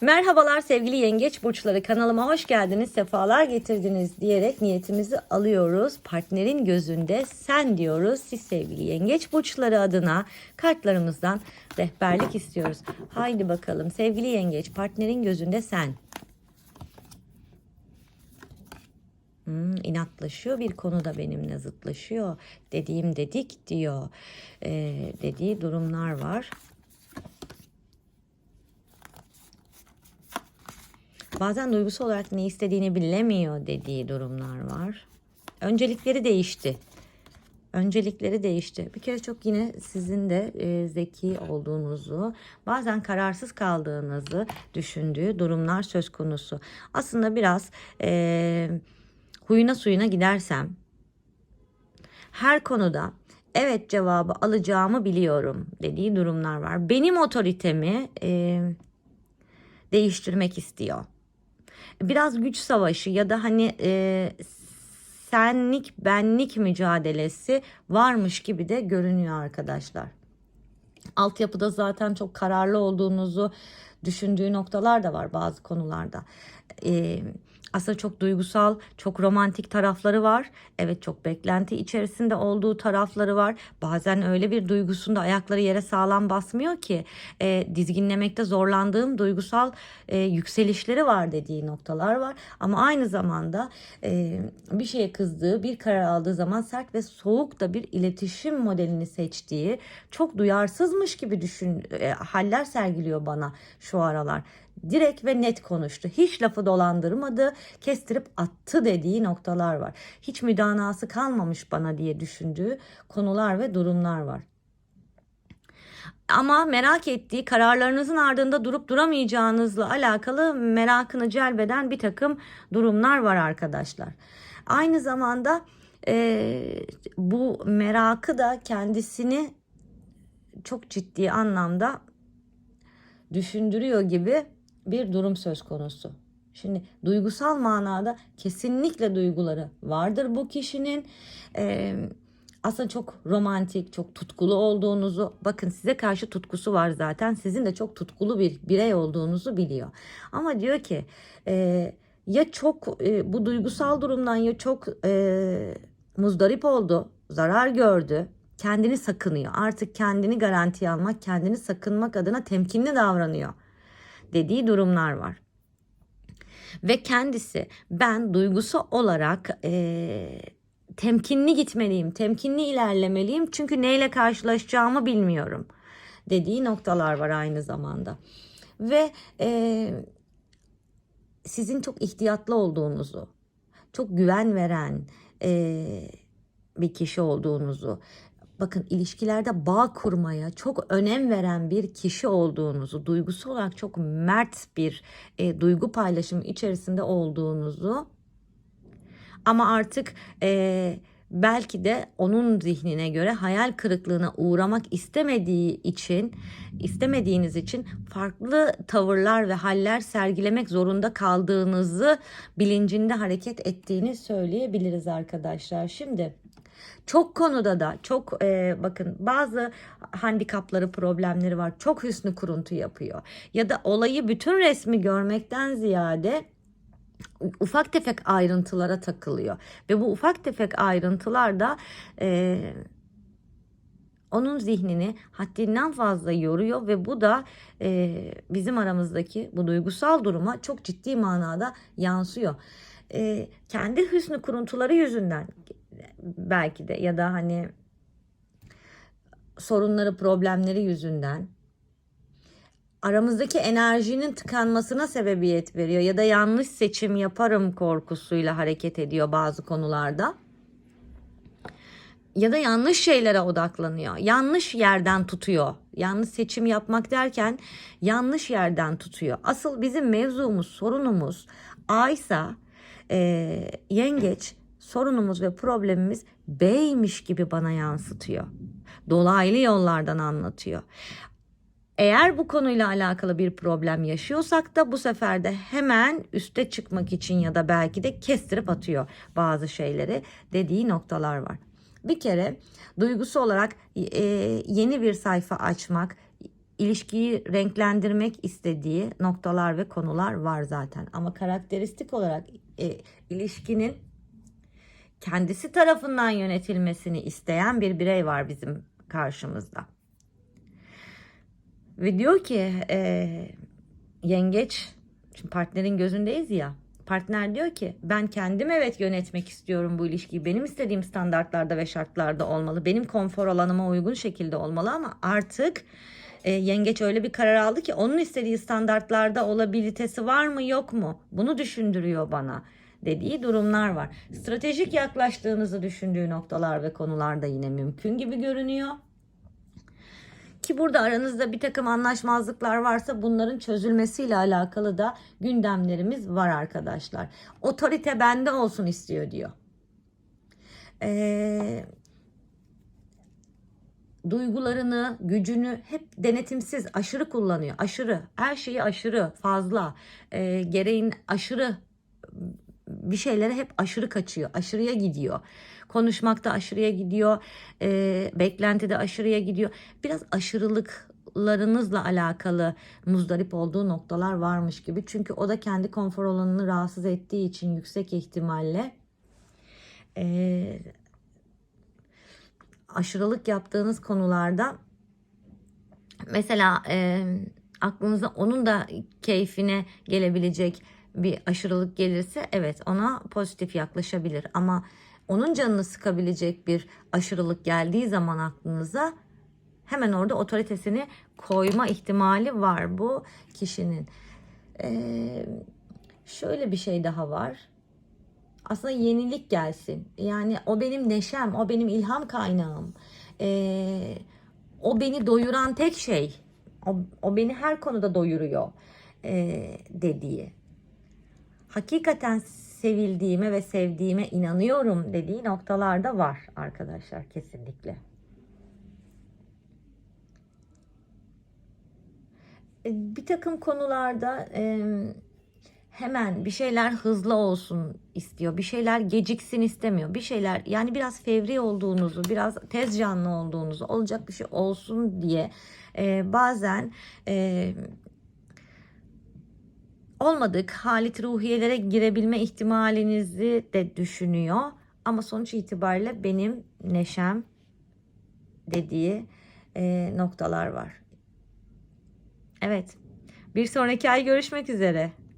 Merhabalar sevgili yengeç burçları kanalıma hoş geldiniz, sefalar getirdiniz diyerek niyetimizi alıyoruz. Partnerin gözünde sen diyoruz. Siz sevgili yengeç burçları adına kartlarımızdan rehberlik istiyoruz. Haydi bakalım sevgili yengeç partnerin gözünde sen. Hmm, inatlaşıyor bir konuda benimle zıtlaşıyor. Dediğim dedik diyor. Ee, dediği durumlar var. Bazen duygusal olarak ne istediğini bilemiyor dediği durumlar var. Öncelikleri değişti. Öncelikleri değişti. Bir kere çok yine sizin de e, zeki olduğunuzu, bazen kararsız kaldığınızı düşündüğü durumlar söz konusu. Aslında biraz e, huyuna suyuna gidersem her konuda evet cevabı alacağımı biliyorum dediği durumlar var. Benim otoritemi e, değiştirmek istiyor biraz güç savaşı ya da hani e, senlik benlik mücadelesi varmış gibi de görünüyor arkadaşlar. Altyapıda zaten çok kararlı olduğunuzu düşündüğü noktalar da var bazı konularda. Ee, aslında çok duygusal, çok romantik tarafları var. Evet çok beklenti içerisinde olduğu tarafları var. Bazen öyle bir duygusunda ayakları yere sağlam basmıyor ki e, dizginlemekte zorlandığım duygusal e, yükselişleri var dediği noktalar var. Ama aynı zamanda e, bir şeye kızdığı, bir karar aldığı zaman sert ve soğuk da bir iletişim modelini seçtiği, çok duyarsızmış gibi düşün e, haller sergiliyor bana şu aralar direkt ve net konuştu. Hiç lafı dolandırmadı, kestirip attı dediği noktalar var. Hiç müdanası kalmamış bana diye düşündüğü konular ve durumlar var. Ama merak ettiği kararlarınızın ardında durup duramayacağınızla alakalı merakını celbeden bir takım durumlar var arkadaşlar. Aynı zamanda e, bu merakı da kendisini çok ciddi anlamda düşündürüyor gibi bir durum söz konusu. Şimdi duygusal manada kesinlikle duyguları vardır bu kişinin. Ee, aslında çok romantik, çok tutkulu olduğunuzu, bakın size karşı tutkusu var zaten. Sizin de çok tutkulu bir birey olduğunuzu biliyor. Ama diyor ki e, ya çok e, bu duygusal durumdan ya çok e, muzdarip oldu, zarar gördü, kendini sakınıyor. Artık kendini garantiye almak, kendini sakınmak adına temkinli davranıyor dediği durumlar var. Ve kendisi ben duygusu olarak e, temkinli gitmeliyim, temkinli ilerlemeliyim çünkü neyle karşılaşacağımı bilmiyorum dediği noktalar var aynı zamanda. Ve e, sizin çok ihtiyatlı olduğunuzu, çok güven veren e, bir kişi olduğunuzu, bakın ilişkilerde bağ kurmaya çok önem veren bir kişi olduğunuzu, duygusal olarak çok mert bir e, duygu paylaşımı içerisinde olduğunuzu ama artık e, belki de onun zihnine göre hayal kırıklığına uğramak istemediği için, istemediğiniz için farklı tavırlar ve haller sergilemek zorunda kaldığınızı bilincinde hareket ettiğini söyleyebiliriz arkadaşlar. Şimdi çok konuda da çok e, bakın bazı handikapları problemleri var. Çok hüsnü kuruntu yapıyor. Ya da olayı bütün resmi görmekten ziyade ufak tefek ayrıntılara takılıyor. Ve bu ufak tefek ayrıntılar da e, onun zihnini haddinden fazla yoruyor ve bu da e, bizim aramızdaki bu duygusal duruma çok ciddi manada yansıyor. E, kendi hüsnü kuruntuları yüzünden belki de ya da hani sorunları, problemleri yüzünden aramızdaki enerjinin tıkanmasına sebebiyet veriyor ya da yanlış seçim yaparım korkusuyla hareket ediyor bazı konularda. Ya da yanlış şeylere odaklanıyor. Yanlış yerden tutuyor. Yanlış seçim yapmak derken yanlış yerden tutuyor. Asıl bizim mevzumuz, sorunumuz Aysa e, yengeç sorunumuz ve problemimiz B'ymiş gibi bana yansıtıyor. Dolaylı yollardan anlatıyor. Eğer bu konuyla alakalı bir problem yaşıyorsak da bu sefer de hemen üste çıkmak için ya da belki de kestirip atıyor bazı şeyleri dediği noktalar var. Bir kere duygusu olarak e, yeni bir sayfa açmak, ilişkiyi renklendirmek istediği noktalar ve konular var zaten. Ama karakteristik olarak e, ilişkinin kendisi tarafından yönetilmesini isteyen bir birey var bizim karşımızda. Ve diyor ki e, yengeç, şimdi partnerin gözündeyiz ya. Partner diyor ki ben kendim evet yönetmek istiyorum bu ilişkiyi. Benim istediğim standartlarda ve şartlarda olmalı. Benim konfor alanıma uygun şekilde olmalı ama artık e, yengeç öyle bir karar aldı ki onun istediği standartlarda olabilitesi var mı yok mu? Bunu düşündürüyor bana dediği durumlar var. Stratejik yaklaştığınızı düşündüğü noktalar ve konularda yine mümkün gibi görünüyor. Ki burada aranızda bir takım anlaşmazlıklar varsa bunların çözülmesiyle alakalı da gündemlerimiz var arkadaşlar. Otorite bende olsun istiyor diyor. Ee, duygularını, gücünü hep denetimsiz, aşırı kullanıyor. Aşırı, her şeyi aşırı, fazla, e, gereğin aşırı bir şeylere hep aşırı kaçıyor, aşırıya gidiyor. Konuşmakta aşırıya gidiyor, e, beklentide aşırıya gidiyor. Biraz aşırılıklarınızla alakalı muzdarip olduğu noktalar varmış gibi. Çünkü o da kendi konfor alanını rahatsız ettiği için yüksek ihtimalle e, aşırılık yaptığınız konularda mesela e, aklınıza onun da keyfine gelebilecek bir aşırılık gelirse evet ona pozitif yaklaşabilir ama onun canını sıkabilecek bir aşırılık geldiği zaman aklınıza hemen orada otoritesini koyma ihtimali var bu kişinin. Ee, şöyle bir şey daha var. Aslında yenilik gelsin. Yani o benim neşem, o benim ilham kaynağım. Ee, o beni doyuran tek şey. O, o beni her konuda doyuruyor ee, dediği hakikaten sevildiğime ve sevdiğime inanıyorum dediği noktalarda var arkadaşlar kesinlikle. E, Bir takım konularda hemen bir şeyler hızlı olsun istiyor. Bir şeyler geciksin istemiyor. Bir şeyler yani biraz fevri olduğunuzu, biraz tez canlı olduğunuzu, olacak bir şey olsun diye e, bazen e, olmadık halit ruhiyelere girebilme ihtimalinizi de düşünüyor. Ama sonuç itibariyle benim neşem dediği e, noktalar var. Evet. Bir sonraki ay görüşmek üzere.